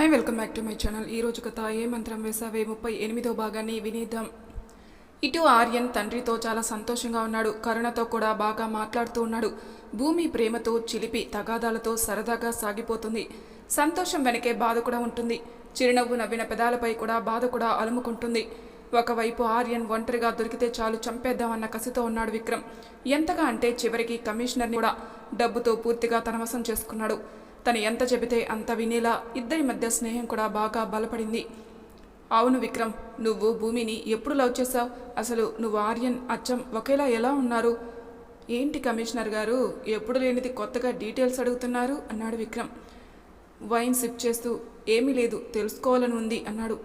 Hi welcome back to my channel. ఈ రోజు కథ ఏ మంత్రం వేసావే? ముప్పై ఎనిమిదో భాగాన్ని వినేద్దాం. ఇటు ఆర్యన్ తండ్రితో చాలా సంతోషంగా ఉన్నాడు. కరుణతో కూడా బాగా మాట్లాడుతూ ఉన్నాడు. భూమి ప్రేమతో చిలిపి తగాదాలతో సరదాగా సాగిపోతుంది. సంతోషం వెనకే బాధ కూడా ఉంటుంది. చిరునవ్వు నవ్విన పెదాలపై కూడా బాధ కూడా అలుముకుంటుంది. ఒకవైపు ఆర్యన్ ఒంటరిగా దొరికితే చాలు చంపేద్దామన్న కసితో ఉన్నాడు విక్రమ్. ఎంతగా అంటే చివరికి కమిషనర్ని కూడా డబ్బుతో పూర్తిగా తనవసం చేసుకున్నాడు. తను ఎంత చెబితే అంత వినేలా ఇద్దరి మధ్య స్నేహం కూడా బాగా బలపడింది. అవును విక్రమ్ నువ్వు భూమిని ఎప్పుడు లవ్ చేశావు? అసలు నువ్వు ఆర్యన్ అచ్చం ఒకేలా ఎలా ఉన్నారు? ఏంటి కమిషనర్ గారు ఎప్పుడు లేనిది కొత్తగా డీటెయిల్స్ అడుగుతున్నారు? అన్నాడు విక్రమ్. వైన్ సిప్ చేస్తూ ఏమీ లేదు తెలుసుకోవాలని ఉంది అన్నాడు.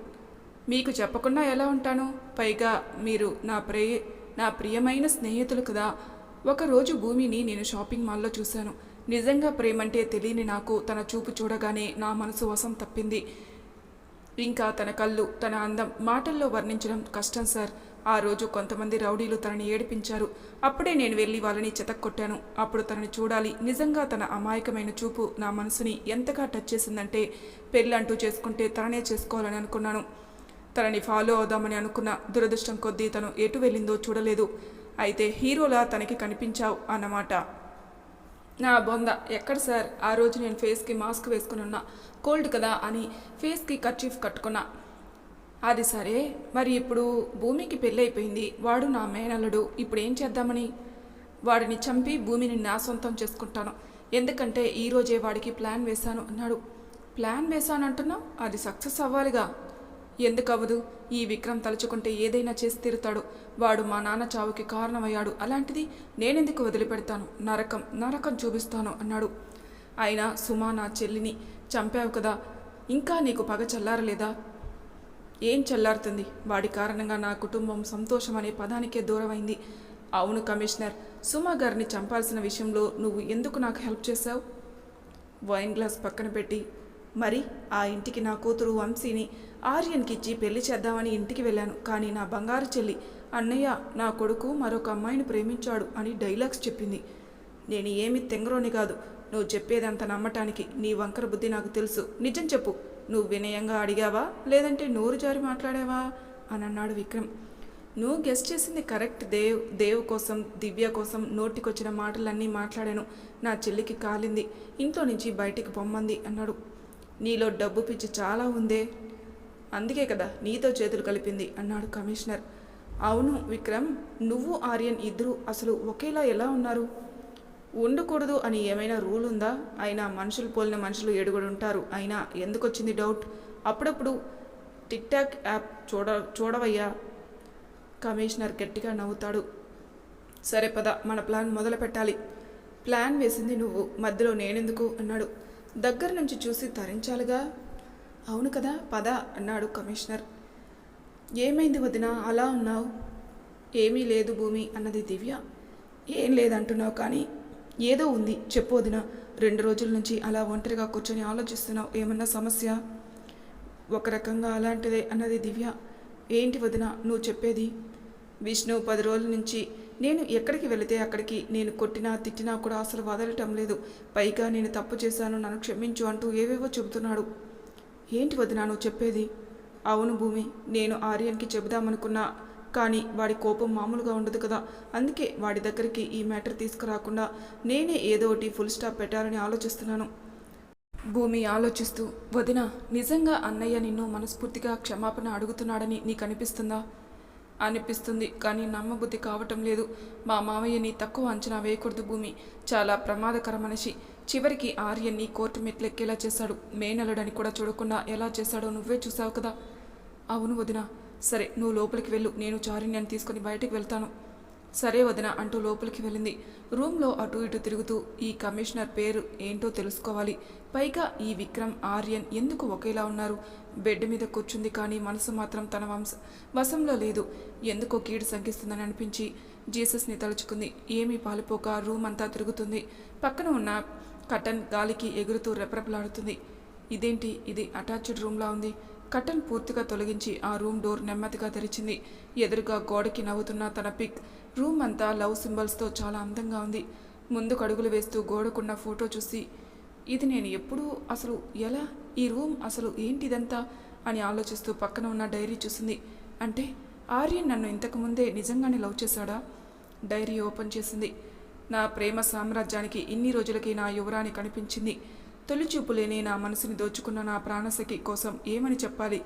మీకు చెప్పకుండా ఎలా ఉంటాను? పైగా మీరు నా ప్రే నా ప్రియమైన స్నేహితులు కదా. ఒకరోజు భూమిని నేను షాపింగ్ మాల్లో చూశాను. నిజంగా ప్రేమంటే తెలియని నాకు తన చూపు చూడగానే నా మనసు వశం తప్పింది. ఇంకా తన కళ్ళు తన అందం మాటల్లో వర్ణించడం కష్టం సార్. ఆ రోజు కొంతమంది రౌడీలు తనని ఏడిపించారు. అప్పుడే నేను వెళ్ళి వాళ్ళని చెతక్కొట్టాను. అప్పుడు తనని చూడాలి. నిజంగా తన అమాయకమైన చూపు నా మనసుని ఎంతగా టచ్ చేసిందంటే పెళ్ళంటూ చేసుకుంటే తననే చేసుకోవాలని అనుకున్నాను. తనని ఫాలో అవుదామని అనుకున్న దురదృష్టం కొద్దీ తను ఎటు వెళ్ళిందో చూడలేదు. అయితే హీరోలా తనకి కనిపించావు అన్నమాట. నా బొంద. ఎక్కడ సార్? ఆ రోజు నేను ఫేస్కి మాస్క్ వేసుకుని ఉన్నా. కోల్డ్ కదా అని ఫేస్కి కర్చీఫ్ కట్టుకున్నా. అది సరే మరి ఇప్పుడు భూమికి పెళ్ళైపోయింది. వాడు నా మేనల్లుడు. ఇప్పుడు ఏం చేద్దామని? వాడిని చంపి భూమిని నా సొంతం చేసుకుంటాను. ఎందుకంటే ఈరోజే వాడికి ప్లాన్ వేశాను అన్నాడు. ప్లాన్ వేశాను అంటున్నావు అది సక్సెస్ అవ్వాలిగా. ఎందుకవ్వదు? ఈ విక్రమ్ తలుచుకుంటే ఏదైనా చేసి తీరుతాడు. వాడు మా నాన్న చావుకి కారణమయ్యాడు. అలాంటిది నేనెందుకు వదిలిపెడతాను? నరకం నరకం చూపిస్తాను అన్నాడు. అయినా సుమా నా చెల్లిని చంపావు కదా. ఇంకా నీకు పగ చల్లారలేదా? ఏం చల్లారుతుంది? వాడి కారణంగా నా కుటుంబం సంతోషం అనే పదానికే దూరమైంది. అవును కమిషనర్ సుమా గారిని చంపాల్సిన విషయంలో నువ్వు ఎందుకు నాకు హెల్ప్ చేశావు? వైన్ గ్లాస్ పక్కన పెట్టి మరి ఆ ఇంటికి నా కూతురు వంశీని ఆర్యన్కి ఇచ్చి పెళ్ళి చేద్దామని ఇంటికి వెళ్ళాను. కానీ నా బంగారు చెల్లి అన్నయ్య నా కొడుకు మరొక అమ్మాయిని ప్రేమించాడు అని డైలాగ్స్ చెప్పింది. నేను ఏమి తెంగరోని కాదు. నువ్వు చెప్పేదంత నమ్మటానికి నీ వంకర బుద్ధి నాకు తెలుసు. నిజం చెప్పు. నువ్వు వినయంగా అడిగావా? లేదంటే నోరు జారి మాట్లాడావా? అని అన్నాడు విక్రమ్. నువ్వు గెస్ట్ చేసింది కరెక్ట్ దేవ్ దేవ్ కోసం దివ్య కోసం నోటికొచ్చిన మాటలన్నీ మాట్లాడాను. నా చెల్లికి కాలింది. ఇంట్లో నుంచి బయటికి పొమ్మంది అన్నాడు. నీలో డబ్బు పిచ్చి చాలా ఉందే. అందుకే కదా నీతో చేతులు కలిపింది అన్నాడు కమిషనర్. అవును విక్రమ్ నువ్వు ఆర్యన్ ఇద్దరు అసలు ఒకేలా ఎలా ఉన్నారు? ఉండకూడదు అని ఏమైనా రూల్ ఉందా? అయినా మనుషులు పోలిన మనుషులు ఏడుగుడు ఉంటారు. అయినా ఎందుకు వచ్చింది డౌట్? అప్పుడప్పుడు టిక్ టాక్ యాప్ చూడ చూడవయ్యా. కమిషనర్ గట్టిగా నవ్వుతాడు. సరే పద మన ప్లాన్ మొదలు పెట్టాలి ప్లాన్ వేసింది నువ్వు మధ్యలో నేనెందుకు? అన్నాడు. దగ్గర నుంచి చూసి తరించాలిగా. అవును కదా పద అన్నాడు కమిషనర్. ఏమైంది వదిన అలా ఉన్నావు? ఏమీ లేదు భూమి అన్నది దివ్య. ఏం లేదంటున్నావు కానీ ఏదో ఉంది. చెప్పు వదిన రెండు రోజుల నుంచి అలా ఒంటరిగా కూర్చొని ఆలోచిస్తున్నావు. ఏమన్నా సమస్య? ఒక రకంగా అలాంటిదే అన్నది దివ్య. ఏంటి వదిన నువ్వు చెప్పేది? విష్ణు పది రోజుల నుంచి నేను ఎక్కడికి వెళితే అక్కడికి? నేను కొట్టినా తిట్టినా కూడా అసలు వదలటం లేదు. పైగా నేను తప్పు చేశాను నన్ను క్షమించు అంటూ ఏవేవో చెబుతున్నాడు. ఏంటి వదినా నువ్వు చెప్పేది? అవును భూమి నేను ఆర్యన్కి చెబుదామనుకున్నా కానీ వాడి కోపం మామూలుగా ఉండదు కదా. అందుకే వాడి దగ్గరికి ఈ మ్యాటర్ తీసుకురాకుండా నేనే ఏదో ఒకటి ఫుల్ స్టాప్ పెట్టాలని ఆలోచిస్తున్నాను. భూమి ఆలోచిస్తూ వదిన నిజంగా అన్నయ్య నిన్ను మనస్ఫూర్తిగా క్షమాపణ అడుగుతున్నాడని నీకు అనిపిస్తుందా అనిపిస్తుంది కానీ నమ్మబుద్ధి కావటం లేదు. మా మామయ్యని తక్కువ అంచనా వేయకూడదు భూమి. చాలా ప్రమాదకర మనిషి. చివరికి ఆర్యన్ని కోర్టు మెట్లెక్కేలా చేశాడు. మేనలడని కూడా చూడకుండా ఎలా చేశాడో నువ్వే చూసావు కదా? అవును వదిన. సరే నువ్వు లోపలికి వెళ్ళు. నేను చారుణ్యాన్ని తీసుకొని బయటికి వెళ్తాను. సరే వదిన అంటూ లోపలికి వెళ్ళింది. రూమ్లో అటు ఇటు తిరుగుతూ ఈ కమిషనర్ పేరు ఏంటో తెలుసుకోవాలి. పైగా ఈ విక్రమ్ ఆర్యన్ ఎందుకు ఒకేలా ఉన్నారు? బెడ్ మీద కూర్చుంది కానీ మనసు మాత్రం తన వంశ వశంలో లేదు. ఎందుకో కీడు సంకిస్తుందని అనిపించి జీసస్ని తలుచుకుంది. ఏమీ పాలిపోక రూమ్ అంతా తిరుగుతుంది. పక్కన ఉన్న కటన్ గాలికి ఎగురుతూ రెపరెపలాడుతుంది. ఇదేంటి? ఇది అటాచ్డ్ రూమ్లా ఉంది. కటన్ పూర్తిగా తొలగించి ఆ రూమ్ డోర్ నెమ్మదిగా తెరిచింది. ఎదురుగా గోడకి నవ్వుతున్న తన పిక్ రూమ్ అంతా లవ్ సింబల్స్తో చాలా అందంగా ఉంది. ముందుకు అడుగులు వేస్తూ గోడకున్న ఫోటో చూసి ఇది నేను ఎప్పుడూ అసలు ఎలా? ఈ రూమ్ అసలు ఏంటిదంతా? అని ఆలోచిస్తూ పక్కన ఉన్న డైరీ చూసింది. అంటే ఆర్యన్ నన్ను ఇంతకు ముందే నిజంగానే లవ్ చేశాడా? డైరీ ఓపెన్ చేసింది. నా ప్రేమ సామ్రాజ్యానికి ఇన్ని రోజులకి నా యువరాని కనిపించింది. తొలిచూపు లేని నా మనసుని దోచుకున్న నా ప్రాణశకి కోసం ఏమని చెప్పాలి?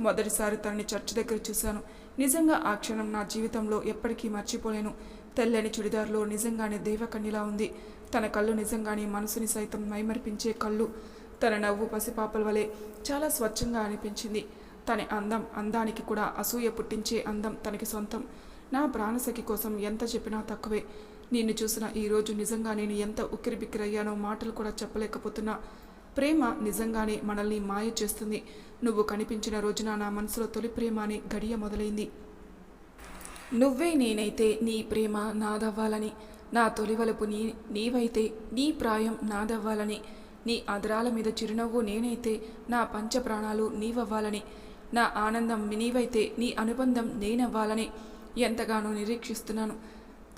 మొదటిసారి తనని చర్చ్ దగ్గర చూశాను. నిజంగా ఆ క్షణం నా జీవితంలో ఎప్పటికీ మర్చిపోలేను. తెల్లని చుడిదార్లో నిజంగానే దేవకన్యలా ఉంది. తన కళ్ళు నిజంగానే మనసుని సైతం మైమరిపించే కళ్ళు. తన నవ్వు పసిపాపల వలె చాలా స్వచ్ఛంగా అనిపించింది. తన అందం అందానికి కూడా అసూయ పుట్టించే అందం తనకి సొంతం. నా ప్రాణసఖి కోసం ఎంత చెప్పినా తక్కువే. నిన్ను చూసిన ఈరోజు నిజంగా నేను ఎంత ఉక్కిరిబిక్కిరయ్యానో మాటలు కూడా చెప్పలేకపోతున్నా. ప్రేమ నిజంగానే మనల్ని మాయ చేస్తుంది. నువ్వు కనిపించిన రోజున నా మనసులో తొలి ప్రేమ అని గడియ మొదలైంది. నువ్వే నేనైతే నీ ప్రేమ నాదవ్వాలని నా తొలివలపు నీ నీవైతే నీ ప్రాయం నాదవ్వాలని నీ అదరాల మీద చిరునవ్వు నేనైతే నా పంచ ప్రాణాలు నీవవ్వాలని నా ఆనందం నీవైతే నీ అనుబంధం నేనవ్వాలని ఎంతగానో నిరీక్షిస్తున్నాను.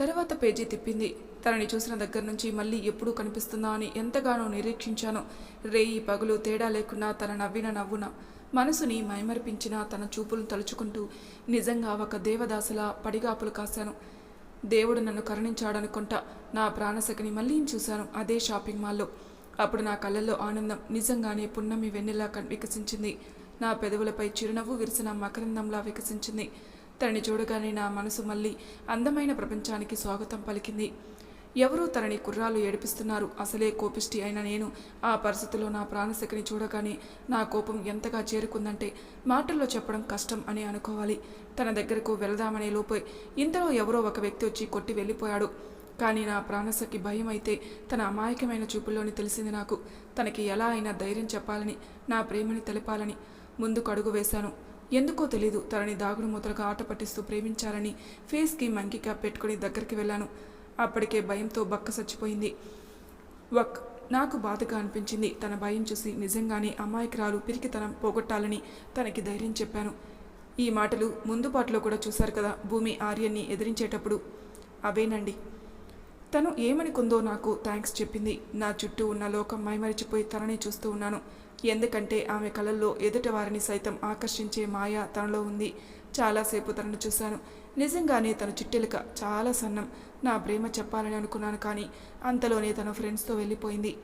తర్వాత పేజీ తిప్పింది. తనని చూసిన దగ్గర నుంచి మళ్ళీ ఎప్పుడు కనిపిస్తుందా అని ఎంతగానో నిరీక్షించాను. రేయి పగులు తేడా లేకుండా తన నవ్విన నవ్వున మనసుని మైమరిపించిన తన చూపులను తలుచుకుంటూ నిజంగా ఒక దేవదాసులా పడిగాపులు కాశాను. దేవుడు నన్ను కరుణించాడనుకుంటా నా ప్రాణశకిని మళ్ళీ చూశాను అదే షాపింగ్ మాల్లో. అప్పుడు నా కళ్ళల్లో ఆనందం నిజంగానే పున్నమి వెన్నెలా వికసించింది. నా పెదవులపై చిరునవ్వు విరిసిన మకరందంలా వికసించింది. తనని చూడగానే నా మనసు మళ్ళీ అందమైన ప్రపంచానికి స్వాగతం పలికింది. ఎవరో తనని కుర్రాలు ఏడిపిస్తున్నారు. అసలే కోపిష్టి అయిన నేను ఆ పరిస్థితిలో నా ప్రాణశక్తిని చూడగానే నా కోపం ఎంతగా చేరుకుందంటే మాటల్లో చెప్పడం కష్టం అని అనుకోవాలి. తన దగ్గరకు వెళదామనే లోపే ఇంతలో ఎవరో ఒక వ్యక్తి వచ్చి కొట్టి వెళ్ళిపోయాడు. కానీ నా ప్రాణశక్కి భయం అయితే తన అమాయకమైన చూపుల్లోని తెలిసింది నాకు. తనకి ఎలా అయినా ధైర్యం చెప్పాలని నా ప్రేమని తెలపాలని ముందుకు అడుగు వేశాను. ఎందుకో తెలీదు తనని దాగుడు మూతలుగా ఆట పట్టిస్తూ ప్రేమించాలని ఫేస్కి మంకిక పెట్టుకుని దగ్గరికి వెళ్ళాను. అప్పటికే భయంతో బక్క చచ్చిపోయింది. వక్ నాకు బాధగా అనిపించింది. తన భయం చూసి నిజంగానే అమాయకురాలు పిరికితనం పోగొట్టాలని తనకి ధైర్యం చెప్పాను. ఈ మాటలు ముందు పాటలో కూడా చూశారు కదా భూమి ఆర్యన్ని ఎదిరించేటప్పుడు. అవేనండి. తను ఏమనుకుందో నాకు థ్యాంక్స్ చెప్పింది. నా చుట్టూ ఉన్న లోకం మైమరిచిపోయి తననే చూస్తూ ఉన్నాను. ఎందుకంటే ఆమె కళల్లో ఎదుటి వారిని సైతం ఆకర్షించే మాయ తనలో ఉంది. చాలాసేపు తనను చూశాను. నిజంగానే తన చిట్టెలుక చాలా సన్నం. నా ప్రేమ చెప్పాలని అనుకున్నాను కానీ అంతలోనే తన ఫ్రెండ్స్తో వెళ్ళిపోయింది.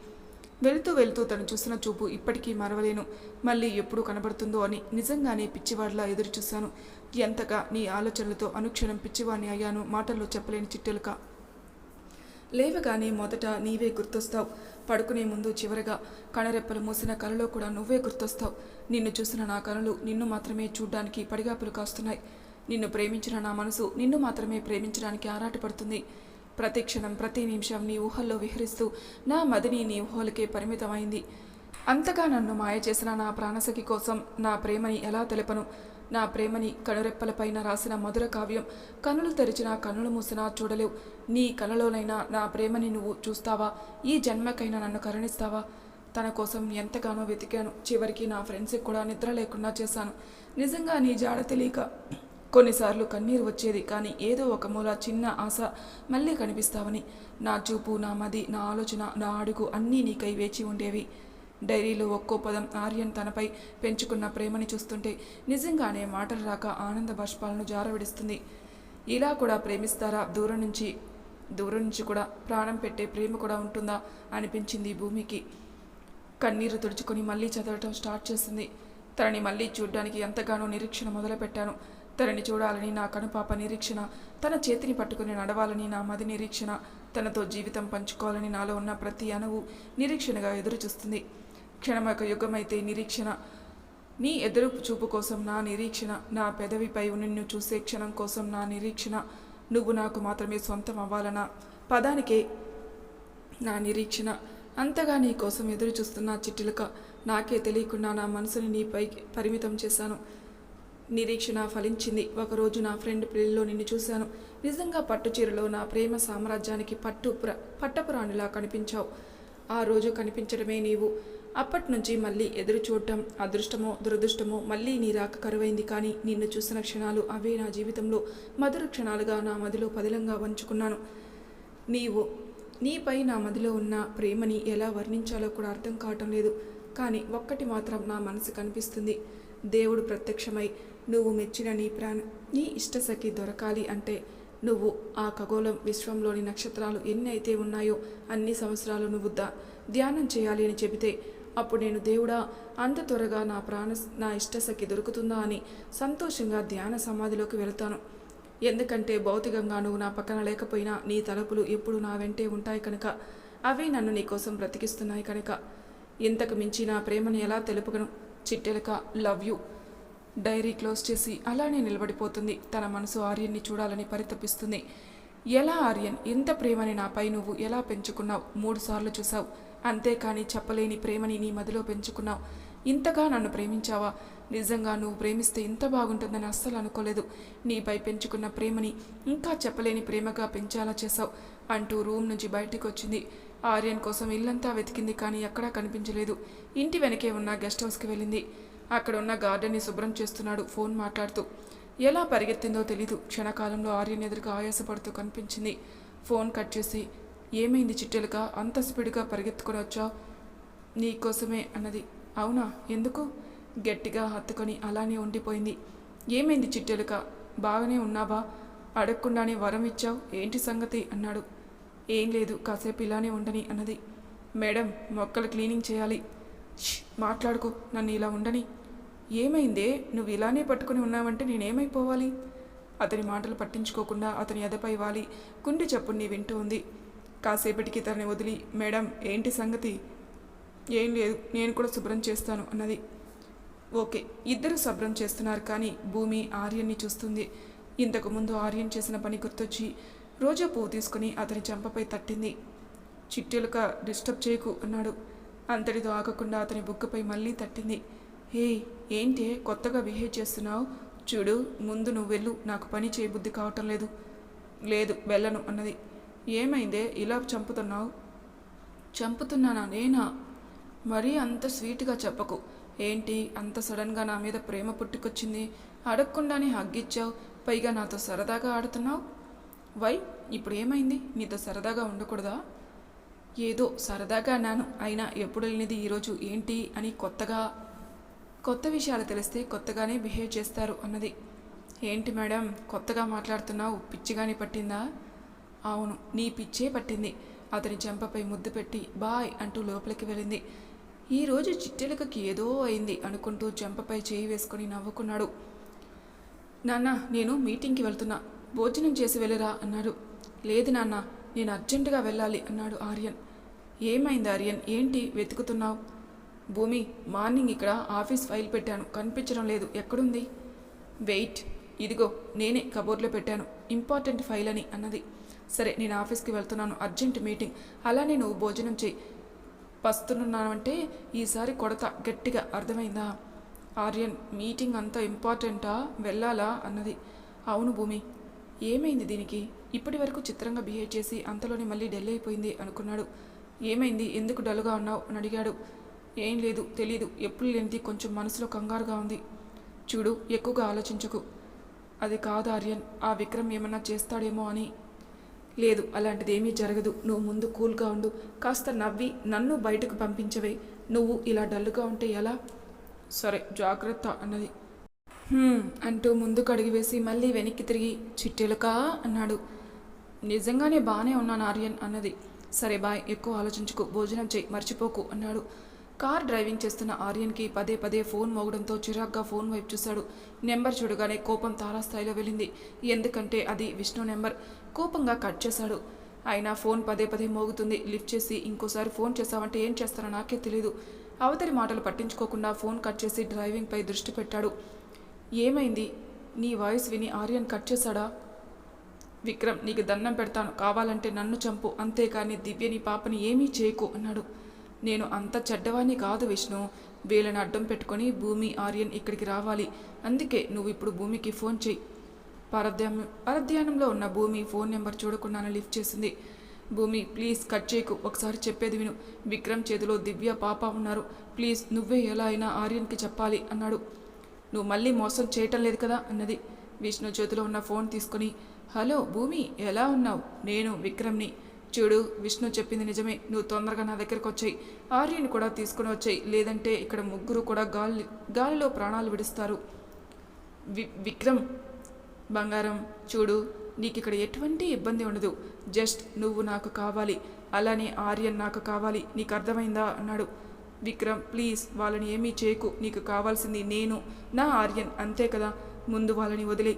వెళుతూ వెళుతూ తను చూసిన చూపు ఇప్పటికీ మరవలేను. మళ్ళీ ఎప్పుడు కనబడుతుందో అని నిజంగానే పిచ్చివాడిలా ఎదురు చూశాను ఎంతగా నీ ఆలోచనలతో అనుక్షణం పిచ్చివాడిని అయ్యాను మాటల్లో చెప్పలేని చిట్టెలుక. లేవగానే మొదట నీవే గుర్తొస్తావు. పడుకునే ముందు చివరగా కణరెప్పలు మూసిన కలలో కూడా నువ్వే గుర్తొస్తావు. నిన్ను చూసిన నా కనులు నిన్ను మాత్రమే చూడ్డానికి పడిగాపులు కాస్తున్నాయి. నిన్ను ప్రేమించిన నా మనసు నిన్ను మాత్రమే ప్రేమించడానికి ఆరాటపడుతుంది. ప్రతి క్షణం ప్రతి నిమిషం నీ ఊహల్లో విహరిస్తూ నా మదిని నీ ఊహలకే పరిమితమైంది. అంతగా నన్ను మాయ చేసిన నా ప్రాణసఖి కోసం నా ప్రేమని ఎలా తెలపను? నా ప్రేమని కనురెప్పలపైన రాసిన మధుర కావ్యం కనులు తెరిచినా కన్నులు మూసినా చూడలేవు. నీ కనులోనైనా నా ప్రేమని నువ్వు చూస్తావా? ఈ జన్మకైనా నన్ను కరుణిస్తావా? తన కోసం ఎంతగానో వెతికాను. చివరికి నా ఫ్రెండ్స్కి కూడా నిద్ర లేకుండా చేశాను. నిజంగా నీ జాడ తెలియక కొన్నిసార్లు కన్నీరు వచ్చేది కానీ ఏదో ఒక మూల చిన్న ఆశ మళ్ళీ కనిపిస్తావని. నా చూపు నా మది నా ఆలోచన నా అడుగు అన్నీ నీకై వేచి ఉండేవి. డైరీలో ఒక్కో పదం ఆర్యన్ తనపై పెంచుకున్న ప్రేమని చూస్తుంటే నిజంగానే మాటలు రాక ఆనంద బాష్పాలను జారవిడిస్తుంది. ఇలా కూడా ప్రేమిస్తారా? దూరం నుంచి దూరం నుంచి కూడా ప్రాణం పెట్టే ప్రేమ కూడా ఉంటుందా? అనిపించింది భూమికి. కన్నీరు తుడుచుకొని మళ్ళీ చదవటం స్టార్ట్ చేసింది. తనని మళ్ళీ చూడ్డానికి ఎంతగానో నిరీక్షణ మొదలుపెట్టాను. తనని చూడాలని నా కనుపాప నిరీక్షణ తన చేతిని పట్టుకుని నడవాలని నా మది నిరీక్షణ తనతో జీవితం పంచుకోవాలని నాలో ఉన్న ప్రతి అణువు నిరీక్షణగా ఎదురు క్షణం క్షణమొక యుగమైతే నిరీక్షణ. నీ ఎదురు చూపు కోసం నా నిరీక్షణ నా పెదవిపై నిన్ను చూసే క్షణం కోసం నా నిరీక్షణ. నువ్వు నాకు మాత్రమే సొంతం అవ్వాలనా? పదానికే నా నిరీక్షణ. అంతగా నీ కోసం ఎదురు చూస్తున్న చిట్టిలక నాకే తెలియకుండా నా మనసుని నీపై పరిమితం చేశాను. నిరీక్షణ ఫలించింది. ఒకరోజు నా ఫ్రెండ్ పెళ్ళిలో నిన్ను చూశాను. నిజంగా పట్టు చీరలో నా ప్రేమ సామ్రాజ్యానికి పట్టు ప్ర పట్టపురాణిలా కనిపించావు. ఆ రోజు కనిపించడమే నీవు. అప్పటి నుంచి మళ్ళీ ఎదురు చూడటం అదృష్టమో దురదృష్టమో మళ్ళీ నీ రాక కరువైంది. కానీ నిన్ను చూసిన క్షణాలు అవే నా జీవితంలో మధుర క్షణాలుగా నా మదిలో పదిలంగా వంచుకున్నాను. నీవు నీపై నా మదిలో ఉన్న ప్రేమని ఎలా వర్ణించాలో కూడా అర్థం కావటం లేదు. కానీ ఒక్కటి మాత్రం నా మనసు కనిపిస్తుంది దేవుడు ప్రత్యక్షమై నువ్వు మెచ్చిన నీ ప్రాణ నీ ఇష్టసఖి దొరకాలి అంటే నువ్వు ఆ ఖగోళం విశ్వంలోని నక్షత్రాలు ఎన్ని అయితే ఉన్నాయో అన్ని సంవత్సరాలు నువ్వు ధ్యానం చేయాలి అని చెబితే అప్పుడు నేను దేవుడా అంత త్వరగా నా ప్రాణ నా ఇష్టసఖి దొరుకుతుందా అని సంతోషంగా ధ్యాన సమాధిలోకి వెళతాను. ఎందుకంటే భౌతికంగా నువ్వు నా పక్కన లేకపోయినా నీ తలుపులు ఎప్పుడు నా వెంటే ఉంటాయి కనుక అవే నన్ను నీకోసం బ్రతికిస్తున్నాయి కనుక. ఇంతకు మించి నా ప్రేమను ఎలా తెలుపగను చిట్టెలక లవ్ యూ. డైరీ క్లోజ్ చేసి అలానే నిలబడిపోతుంది. తన మనసు ఆర్యన్ని చూడాలని పరితపిస్తుంది. ఎలా ఆర్యన్ ఇంత ప్రేమని నాపై నువ్వు ఎలా పెంచుకున్నావు? మూడు సార్లు చూసావు అంతేకాని చెప్పలేని ప్రేమని నీ మదిలో పెంచుకున్నావు. ఇంతగా నన్ను ప్రేమించావా? నిజంగా నువ్వు ప్రేమిస్తే ఇంత బాగుంటుందని అస్సలు అనుకోలేదు. నీపై పెంచుకున్న ప్రేమని ఇంకా చెప్పలేని ప్రేమగా పెంచేలా చేశావు అంటూ రూమ్ నుంచి బయటికి వచ్చింది ఆర్యన్ కోసం ఇల్లంతా వెతికింది కానీ ఎక్కడా కనిపించలేదు. ఇంటి వెనకే ఉన్న గెస్ట్ హౌస్కి వెళ్ళింది. అక్కడ ఉన్న గార్డెన్ని శుభ్రం చేస్తున్నాడు ఫోన్ మాట్లాడుతూ. ఎలా పరిగెత్తిందో తెలీదు. క్షణకాలంలో ఆర్యన్ ఎదురుగా ఆయాసపడుతూ కనిపించింది. ఫోన్ కట్ చేసి ఏమైంది చిట్టెలుగా అంత స్పీడ్గా పరిగెత్తుకొని వచ్చావు? నీకోసమే అన్నది. అవునా? ఎందుకు? గట్టిగా హత్తుకొని అలానే ఉండిపోయింది. ఏమైంది చిట్టెలుక? బాగానే ఉన్నావా? అడగకుండానే వరం ఇచ్చావు? ఏంటి సంగతి? అన్నాడు. ఏం లేదు కాసేపు ఇలానే ఉండని అన్నది. మేడం మొక్కలు క్లీనింగ్ చేయాలి. మాట్లాడుకో. నన్ను ఇలా ఉండని. ఏమైందే? నువ్వు ఇలానే పట్టుకుని ఉన్నావంటే నేనేమైపోవాలి? అతని మాటలు పట్టించుకోకుండా అతని ఎదపై వాలి. గుండె చప్పుడిని వింటూ ఉంది. కాసేపటికి తనని వదిలి మేడం ఏంటి సంగతి? ఏం లేదు నేను కూడా శుభ్రం చేస్తాను అన్నది. ఓకే ఇద్దరు శుభ్రం చేస్తున్నారు కానీ భూమి ఆర్యన్ని చూస్తుంది. ఇంతకు ముందు ఆర్యన్ చేసిన పని గుర్తొచ్చి రోజా పువ్వు తీసుకుని అతని చెంపపై తట్టింది. చిట్టెలుక డిస్టర్బ్ చేయకు అన్నాడు. అంతటితో ఆగకుండా అతని బుగ్గపై మళ్ళీ తట్టింది. హే ఏంటి కొత్తగా బిహేవ్ చేస్తున్నావు? చూడు ముందు నువ్వు వెళ్ళు నాకు పని చేయబుద్ధి కావటం లేదు. లేదు వెళ్ళను అన్నది. ఏమైందే? ఇలా చంపుతున్నావు? చంపుతున్నానా నేనా? మరీ అంత స్వీట్గా చెప్పకు. ఏంటి అంత సడన్గా నా మీద ప్రేమ పుట్టుకొచ్చింది? అడగకుండానే హగ్గిచ్చావు పైగా నాతో సరదాగా ఆడుతున్నావు? వై ఇప్పుడు ఏమైంది? నీతో సరదాగా ఉండకూడదా? ఏదో సరదాగా అన్నాను. అయినా ఎప్పుడు వెళ్ళినది ఈరోజు ఏంటి అని కొత్తగా కొత్త విషయాలు తెలిస్తే కొత్తగానే బిహేవ్ చేస్తారు అన్నది. ఏంటి మేడం కొత్తగా మాట్లాడుతున్నావు పిచ్చిగాని పట్టిందా? అవును నీ పిచ్చే పట్టింది. అతని చెంపపై ముద్దు పెట్టి బాయ్ అంటూ లోపలికి వెళ్ళింది. ఈరోజు చిట్టెలకకి ఏదో అయింది అనుకుంటూ చెంపపై చేయి వేసుకుని నవ్వుకున్నాడు. నాన్న నేను మీటింగ్కి వెళ్తున్నా. భోజనం చేసి వెళ్ళరా అన్నాడు. లేదు నాన్న నేను అర్జెంటుగా వెళ్ళాలి అన్నాడు ఆర్యన్. ఏమైంది ఆర్యన్? ఏంటి వెతుకుతున్నావు? భూమి మార్నింగ్ ఇక్కడ ఆఫీస్ ఫైల్ పెట్టాను. కనిపించడం లేదు. ఎక్కడుంది? వెయిట్. ఇదిగో నేనే కబోర్డ్లో పెట్టాను. ఇంపార్టెంట్ ఫైల్ అని అన్నది. సరే నేను ఆఫీస్కి వెళ్తున్నాను. Urgent meeting. అలానే నువ్వు భోజనం చేయి. పస్తున్నానంటే ఈసారి కొడత. గట్టిగా అర్థమైందా? ఆర్యన్ మీటింగ్ అంత ఇంపార్టెంటా? వెళ్ళాలా? అన్నది. అవును భూమి. ఏమైంది దీనికి? ఇప్పటి వరకు చిత్రంగా బిహేవ్ చేసి అంతలోనే మళ్ళీ డెల్ అయిపోయింది అనుకున్నాడు. ఏమైంది? ఎందుకు డల్గా ఉన్నావు? అని అడిగాడు. ఏం లేదు తెలీదు. ఎప్పుడు లేనిది కొంచెం మనసులో కంగారుగా ఉంది. చూడు ఎక్కువగా ఆలోచించకు. అది కాదు ఆర్యన్ ఆ విక్రమ్ ఏమన్నా చేస్తాడేమో అని. లేదు అలాంటిది ఏమీ జరగదు. నువ్వు ముందు కూల్గా ఉండు. కాస్త నవ్వి నన్ను బయటకు పంపించవే. నువ్వు ఇలా డల్గా ఉంటే ఎలా? సరే జాగ్రత్త అన్నది. అంటూ ముందుకు అడిగివేసి మళ్ళీ వెనక్కి తిరిగి చిట్టెలుకా అన్నాడు. నిజంగానే బాగానే ఉన్నాను ఆర్యన్ అన్నది. సరే బాయ్ ఎక్కువ ఆలోచించుకో. భోజనం చేయి మర్చిపోకు అన్నాడు. కార్ డ్రైవింగ్ చేస్తున్న ఆర్యన్కి పదే పదే ఫోన్ మోగడంతో చిరాగ్గా ఫోన్ వైపు చూశాడు. నెంబర్ చూడగానే కోపం తారాస్థాయిలో వెళ్ళింది. ఎందుకంటే అది విష్ణు నెంబర్. కోపంగా కట్ చేశాడు. అయినా ఫోన్ పదే పదే మోగుతుంది. లిఫ్ట్ చేసి ఇంకోసారి ఫోన్ చేశావంటే ఏం చేస్తారో నాకే తెలియదు అవతలి మాటలు పట్టించుకోకుండా ఫోన్ కట్ చేసి డ్రైవింగ్పై దృష్టి పెట్టాడు. ఏమైంది? నీ వాయిస్ విని ఆర్యన్ కట్ చేశాడా? విక్రమ్ నీకు దండం పెడతాను. కావాలంటే నన్ను చంపు. అంతేకాని దివ్యని పాపని ఏమీ చేయకు అన్నాడు. నేను అంత చెడ్డవాణ్ణి కాదు విష్ణు. వీళ్ళని అడ్డం పెట్టుకొని భూమి ఆర్యన్ ఇక్కడికి రావాలి. అందుకే నువ్వు ఇప్పుడు భూమికి ఫోన్ చెయ్యి పరధ్యానం పరధ్యానంలో ఉన్న భూమి ఫోన్ నెంబర్ చూడకుండానే లిఫ్ట్ చేసింది. భూమి ప్లీజ్ కట్ చేయకు. ఒకసారి చెప్పేది విను. విక్రమ్ చేతిలో దివ్య పాప ఉన్నారు. ప్లీజ్ నువ్వే ఎలా అయినా ఆర్యన్కి చెప్పాలి అన్నాడు. నువ్వు మళ్ళీ మోసం చేయటం లేదు కదా అన్నది. విష్ణు చేతిలో ఉన్న ఫోన్ తీసుకుని హలో భూమి ఎలా ఉన్నావు? నేను విక్రమ్ని. చూడు విష్ణు చెప్పింది నిజమే. నువ్వు తొందరగా నా దగ్గరకు వచ్చాయి. ఆర్యని కూడా తీసుకుని వచ్చాయి. లేదంటే ఇక్కడ ముగ్గురు కూడా గాలి గాలిలో ప్రాణాలు విడుస్తారు. వి విక్రమ్ బంగారం చూడు నీకు ఇక్కడ ఎటువంటి ఇబ్బంది ఉండదు. జస్ట్ నువ్వు నాకు కావాలి. అలానే ఆర్యన్ నాకు కావాలి. నీకు అర్థమైందా అన్నాడు. విక్రమ్ ప్లీజ్ వాళ్ళని ఏమీ చేయకు. నీకు కావాల్సింది నేను నా ఆర్యన్. అంతే కదా? ముందు వాళ్ళని వదిలే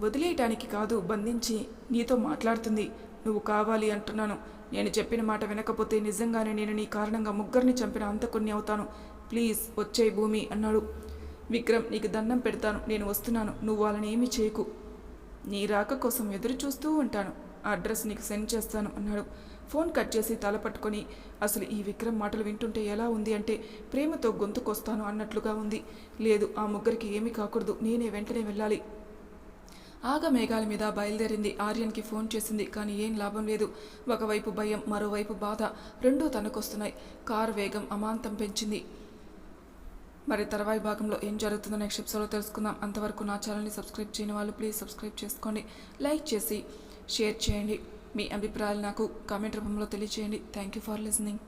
వదిలేయటానికి కాదు బంధించి నీతో మాట్లాడుతుంది. నువ్వు కావాలి అంటున్నాను. నేను చెప్పిన మాట వినకపోతే నిజంగానే నేను నీ కారణంగా ముగ్గురిని చంపిన అంతకుణ్ణి అవుతాను. ప్లీజ్ వచ్చే భూమి అన్నాడు. విక్రమ్ నీకు దండం పెడతాను. నేను వస్తున్నాను. నువ్వు వాళ్ళని ఏమీ చేయకు. నీ రాక కోసం ఎదురు చూస్తూ ఉంటాను. ఆ అడ్రస్ నీకు సెండ్ చేస్తాను అన్నాడు. ఫోన్ కట్ చేసి తల పట్టుకొని అసలు ఈ విక్రమ్ మాటలు వింటుంటే ఎలా ఉంది అంటే ప్రేమతో గొంతుకొస్తాను అన్నట్లుగా ఉంది. లేదు ఆ ముగ్గురికి ఏమీ కాకూడదు. నేనే వెంటనే వెళ్ళాలి. ఆగ మేఘాల మీద బయలుదేరింది. ఆర్యన్కి ఫోన్ చేసింది. కానీ ఏం లాభం లేదు. ఒకవైపు భయం మరోవైపు బాధ. రెండూ తనకొస్తున్నాయి. కారు వేగం అమాంతం పెంచింది. మరి తర్వాయి భాగంలో ఏం జరుగుతుందో నెక్స్ట్ ఎపిసోడ్లో తెలుసుకుందాం. అంతవరకు నా ఛానల్ని సబ్స్క్రైబ్ చేయని వాళ్ళు ప్లీజ్ సబ్స్క్రైబ్ చేసుకోండి. లైక్ చేసి షేర్ చేయండి. మీ అభిప్రాయాలు నాకు కామెంట్ రూపంలో తెలియచేయండి. Thank you for listening